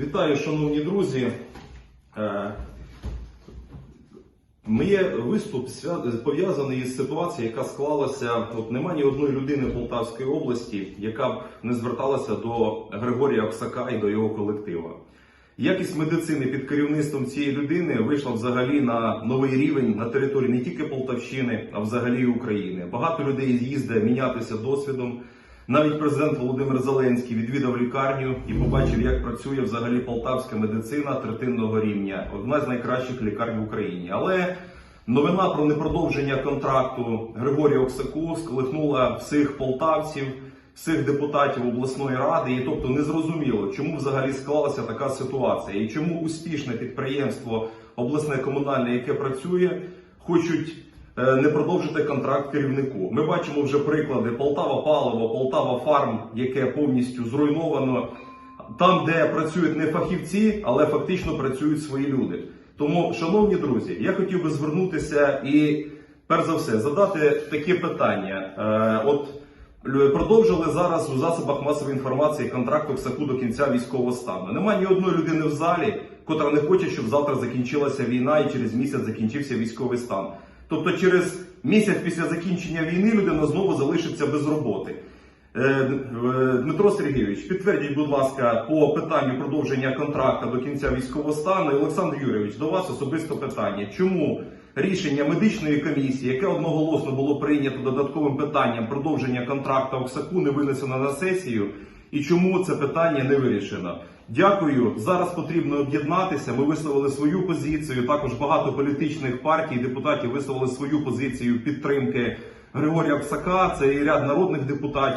Вітаю, шановні друзі. Е, Моє виступ пов'язаний із ситуацією, яка склалася. От нема ні одної людини Полтавської області, яка б не зверталася до Григорія Оксака і до його колектива. Якість медицини під керівництвом цієї людини вийшла взагалі на новий рівень на території не тільки Полтавщини, а взагалі України. Багато людей їздить мінятися досвідом. Навіть президент Володимир Зеленський відвідав лікарню і побачив, як працює взагалі полтавська медицина третинного рівня, одна з найкращих лікарень в Україні. Але новина про непродовження контракту Григорія Оксаку сколихнула всіх полтавців, всіх депутатів обласної ради, і тобто не зрозуміло, чому взагалі склалася така ситуація, і чому успішне підприємство обласне комунальне, яке працює, хочуть не продовжити контракт керівнику. Ми бачимо вже приклади Полтава Паливо, Полтава Фарм, яке повністю зруйновано. Там, де працюють не фахівці, але фактично працюють свої люди. Тому, шановні друзі, я хотів би звернутися і перш за все задати таке питання. Е, от Продовжили зараз у засобах масової інформації контракт Оксаку до кінця військового стану. Нема ні одної людини в залі, котра не хоче, щоб завтра закінчилася війна і через місяць закінчився військовий стан. Тобто, через місяць після закінчення війни людина знову залишиться без роботи. Е, е, Дмитро Сергійович, підтвердіть, будь ласка, по питанню продовження контракта до кінця військового стану. Олександр Юрійович, до вас особисто питання. Чому рішення медичної комісії, яке одноголосно було прийнято додатковим питанням продовження контракту Оксаку, не винесено на сесію? І чому це питання не вирішено? Дякую. Зараз потрібно об'єднатися. Ми висловили свою позицію. Також багато політичних партій, депутатів висловили свою позицію підтримки Григорія Псака. Це і ряд народних депутатів.